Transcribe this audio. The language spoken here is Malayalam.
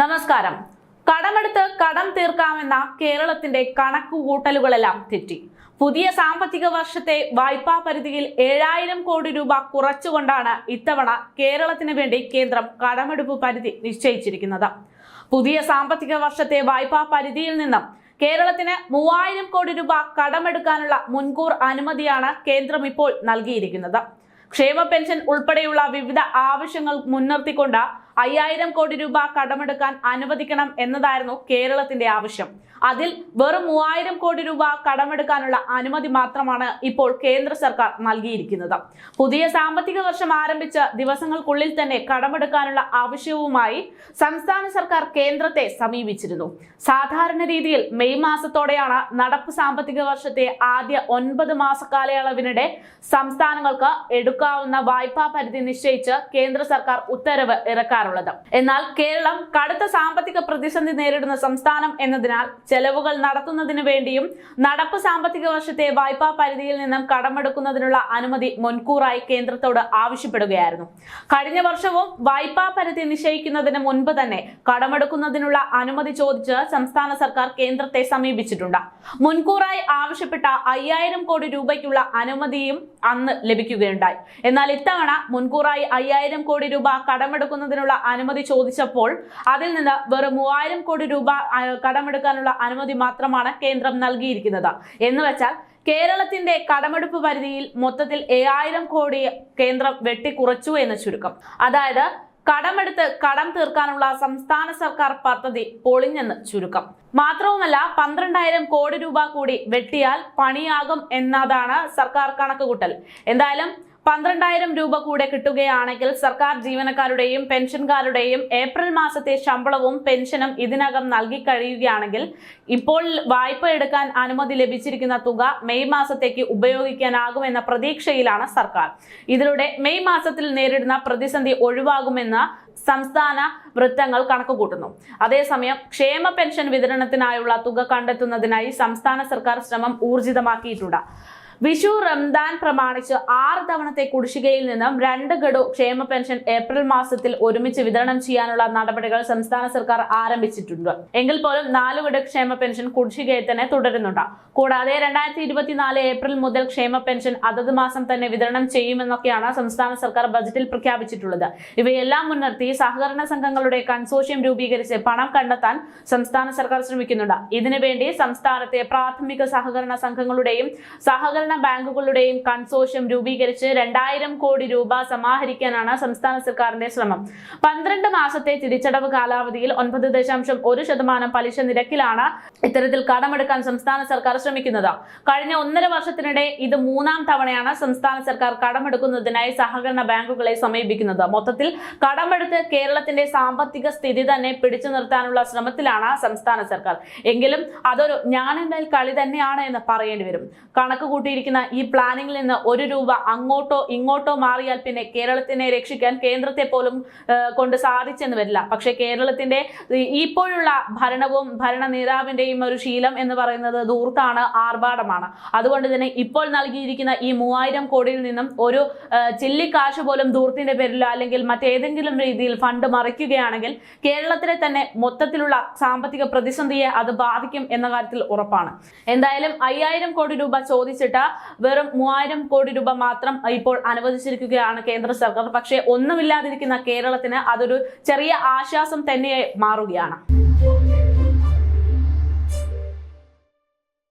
നമസ്കാരം. കടമെടുത്ത് കടം തീർക്കാമെന്ന കേരളത്തിന്റെ കണക്കുകൂട്ടലുകളെല്ലാം തെറ്റി. പുതിയ സാമ്പത്തിക വർഷത്തെ വായ്പാ പരിധിയിൽ ഏഴായിരം കോടി രൂപ കുറച്ചുകൊണ്ടാണ് ഇത്തവണ കേരളത്തിന് വേണ്ടി കേന്ദ്രം കടമെടുപ്പ് പരിധി നിശ്ചയിച്ചിരിക്കുന്നത്. പുതിയ സാമ്പത്തിക വർഷത്തെ വായ്പാ പരിധിയിൽ നിന്നും കേരളത്തിന് മൂവായിരം കോടി രൂപ കടമെടുക്കാനുള്ള മുൻകൂർ അനുമതിയാണ് കേന്ദ്രം ഇപ്പോൾ നൽകിയിരിക്കുന്നത്. ക്ഷേമ പെൻഷൻ ഉൾപ്പെടെയുള്ള വിവിധ ആവശ്യങ്ങൾ മുൻനിർത്തിക്കൊണ്ട് അയ്യായിരം കോടി രൂപ കടമെടുക്കാൻ അനുവദിക്കണം എന്നതായിരുന്നു കേരളത്തിന്റെ ആവശ്യം. അതിൽ വെറും മൂവായിരം കോടി രൂപ കടമെടുക്കാനുള്ള അനുമതി മാത്രമാണ് ഇപ്പോൾ കേന്ദ്ര സർക്കാർ നൽകിയിരിക്കുന്നത്. പുതിയ സാമ്പത്തിക വർഷം ആരംഭിച്ച ദിവസങ്ങൾക്കുള്ളിൽ തന്നെ കടമെടുക്കാനുള്ള ആവശ്യവുമായി സംസ്ഥാന സർക്കാർ കേന്ദ്രത്തെ സമീപിച്ചിരുന്നു. സാധാരണ രീതിയിൽ മെയ് മാസത്തോടെയാണ് നടപ്പ് സാമ്പത്തിക വർഷത്തെ ആദ്യ ഒൻപത് മാസ കാലയളവിനിടെ സംസ്ഥാനങ്ങൾക്ക് എടുക്കാവുന്ന വായ്പാ പരിധി നിശ്ചയിച്ച് കേന്ദ്ര സർക്കാർ ഉത്തരവ് ഇറക്കാറുള്ളത് എന്നാൽ കേരളം കടുത്ത സാമ്പത്തിക പ്രതിസന്ധി നേരിടുന്ന സംസ്ഥാനം എന്നതിനാൽ ചെലവുകൾ നടത്തുന്നതിനു വേണ്ടിയും നടപ്പ് സാമ്പത്തിക വർഷത്തെ വായ്പാ പരിധിയിൽ നിന്നും കടമെടുക്കുന്നതിനുള്ള അനുമതി മുൻകൂറായി കേന്ദ്രത്തോട് ആവശ്യപ്പെടുകയായിരുന്നു. കഴിഞ്ഞ വർഷവും വായ്പാ പരിധി നിശ്ചയിക്കുന്നതിന് മുൻപ് തന്നെ കടമെടുക്കുന്നതിനുള്ള അനുമതി ചോദിച്ച് സംസ്ഥാന സർക്കാർ കേന്ദ്രത്തെ സമീപിച്ചിട്ടുണ്ട്. മുൻകൂറായി ആവശ്യപ്പെട്ട അയ്യായിരം കോടി രൂപയ്ക്കുള്ള അനുമതിയും അന്ന് ലഭിക്കുകയുണ്ടായി. എന്നാൽ ഇത്തവണ മുൻകൂറായി അയ്യായിരം കോടി രൂപ കടമെടുക്കുന്നതിനുള്ള അനുമതി ചോദിച്ചപ്പോൾ അതിൽ നിന്ന് വെറും മൂവായിരം കോടി രൂപ കടമെടുക്കാനുള്ള അനുമതി മാത്രമാണ് കേന്ദ്രം നൽകിയിരിക്കുന്നത്. എന്ന് വെച്ചാൽ കേരളത്തിന്റെ കടമെടുപ്പ് പരിധിയിൽ മൊത്തത്തിൽ ഏഴായിരം കോടി കേന്ദ്രം വെട്ടിക്കുറച്ചു എന്ന് ചുരുക്കം. അതായത് കടമെടുത്ത് കടം തീർക്കാനുള്ള സംസ്ഥാന സർക്കാർ പദ്ധതി പൊളിഞ്ഞെന്ന് ചുരുക്കം. മാത്രവുമല്ല പന്ത്രണ്ടായിരം കോടി രൂപ കൂടി വെട്ടിയാൽ പണിയാകും എന്നതാണ് സർക്കാർ കണക്കുകൂട്ടൽ. എന്തായാലും പന്ത്രണ്ടായിരം രൂപ കൂടെ കിട്ടുകയാണെങ്കിൽ സർക്കാർ ജീവനക്കാരുടെയും പെൻഷൻകാരുടെയും ഏപ്രിൽ മാസത്തെ ശമ്പളവും പെൻഷനും ഇതിനകം നൽകി കഴിയുകയാണെങ്കിൽ ഇപ്പോൾ വായ്പ എടുക്കാൻ അനുമതി ലഭിച്ചിരിക്കുന്ന തുക മെയ് മാസത്തേക്ക് ഉപയോഗിക്കാനാകുമെന്ന പ്രതീക്ഷയിലാണ് സർക്കാർ. ഇതിലൂടെ മെയ് മാസത്തിൽ നേരിടുന്ന പ്രതിസന്ധി ഒഴിവാകുമെന്ന് സംസ്ഥാന വൃത്തങ്ങൾ കണക്കുകൂട്ടുന്നു. അതേസമയം ക്ഷേമ പെൻഷൻ വിതരണത്തിനായുള്ള തുക കണ്ടെത്തുന്നതിനായി സംസ്ഥാന സർക്കാർ ശ്രമം ഊർജിതമാക്കിയിട്ടുണ്ട്. വിഷു റംദാൻ പ്രമാണിച്ച് ആറ് തവണത്തെ കുടിശ്ശികയിൽ നിന്നും രണ്ട് ഗഡു ക്ഷേമ പെൻഷൻ ഏപ്രിൽ മാസത്തിൽ ഒരുമിച്ച് വിതരണം ചെയ്യാനുള്ള നടപടികൾ സംസ്ഥാന സർക്കാർ ആരംഭിച്ചിട്ടുണ്ട്. എങ്കിൽ പോലും നാല് ഗഡു ക്ഷേമ പെൻഷൻ കുടിശ്ശികയിൽ തന്നെ തുടരുന്നുണ്ട്. കൂടാതെ രണ്ടായിരത്തി ഇരുപത്തിനാല് ഏപ്രിൽ മുതൽ ക്ഷേമ പെൻഷൻ അതത് മാസം തന്നെ വിതരണം ചെയ്യുമെന്നൊക്കെയാണ് സംസ്ഥാന സർക്കാർ ബജറ്റിൽ പ്രഖ്യാപിച്ചിട്ടുള്ളത്. ഇവയെല്ലാം മുൻനിർത്തി സഹകരണ സംഘങ്ങളുടെ കൺസോഷ്യം രൂപീകരിച്ച് പണം കണ്ടെത്താൻ സംസ്ഥാന സർക്കാർ ശ്രമിക്കുന്നുണ്ട്. ഇതിനുവേണ്ടി സംസ്ഥാനത്തെ പ്രാഥമിക സഹകരണ സംഘങ്ങളുടെയും സഹകരണ ബാങ്കുകളുടെയും കൺസോഷ്യം രൂപീകരിച്ച് രണ്ടായിരം കോടി രൂപ സമാഹരിക്കാനാണ് സംസ്ഥാന സർക്കാരിന്റെ ശ്രമം. പന്ത്രണ്ട് മാസത്തെ തിരിച്ചടവ് കാലാവധിയിൽ ഒൻപത് ദശാംശം ഒരു ശതമാനം പലിശ നിരക്കിലാണ് ഇത്തരത്തിൽ കടമെടുക്കാൻ സംസ്ഥാന സർക്കാർ ശ്രമിക്കുന്നത്. കഴിഞ്ഞ ഒന്നര വർഷത്തിനിടെ ഇത് മൂന്നാം തവണയാണ് സംസ്ഥാന സർക്കാർ കടമെടുക്കുന്നതിനായി സഹകരണ ബാങ്കുകളെ സമീപിക്കുന്നത്. മൊത്തത്തിൽ കടമെടുത്ത് കേരളത്തിന്റെ സാമ്പത്തിക സ്ഥിതി തന്നെ പിടിച്ചു നിർത്താനുള്ള ശ്രമത്തിലാണ് സംസ്ഥാന സർക്കാർ. എങ്കിലും അതൊരു ഞാനെന്നാൽ കളി തന്നെയാണ് എന്ന് പറയേണ്ടി വരും. കണക്ക് കൂട്ടിയിരിക്കുന്ന ഈ പ്ലാനിങ്ങിൽ നിന്ന് ഒരു രൂപ അങ്ങോട്ടോ ഇങ്ങോട്ടോ മാറിയാൽ പിന്നെ കേരളത്തിനെ രക്ഷിക്കാൻ കേന്ദ്രത്തെ പോലും കൊണ്ട് സാധിച്ചെന്ന് വരില്ല. പക്ഷെ കേരളത്തിന്റെ ഇപ്പോഴുള്ള ഭരണവും ഭരണ നേതാവിന്റെയും ഒരു ശീലം എന്ന് പറയുന്നത് ദൂർത്താണ് ആർഭാടമാണ്. അതുകൊണ്ട് തന്നെ ഇപ്പോൾ നൽകിയിരിക്കുന്ന ഈ മൂവായിരം കോടിയിൽ നിന്നും ഒരു ചില്ലിക്കാശ് പോലും ദൂർത്തിന്റെ പേരിലോ അല്ലെങ്കിൽ മറ്റേതെങ്കിലും രീതിയിൽ ഫണ്ട് മറിക്കുകയാണെങ്കിൽ കേരളത്തിലെ തന്നെ മൊത്തത്തിലുള്ള സാമ്പത്തിക പ്രതിസന്ധിയെ അത് ബാധിക്കും എന്ന കാര്യത്തിൽ ഉറപ്പാണ്. എന്തായാലും അയ്യായിരം കോടി രൂപ ചോദിച്ചിട്ട് വെറും മൂവായിരം കോടി രൂപ മാത്രം ഇപ്പോൾ അനുവദിച്ചിരിക്കുകയാണ് കേന്ദ്ര സർക്കാർ. പക്ഷേ ഒന്നുമില്ലാതിരിക്കുന്ന കേരളത്തിന് അതൊരു ചെറിയ ആശ്വാസം തന്നെ മാറുകയാണ്.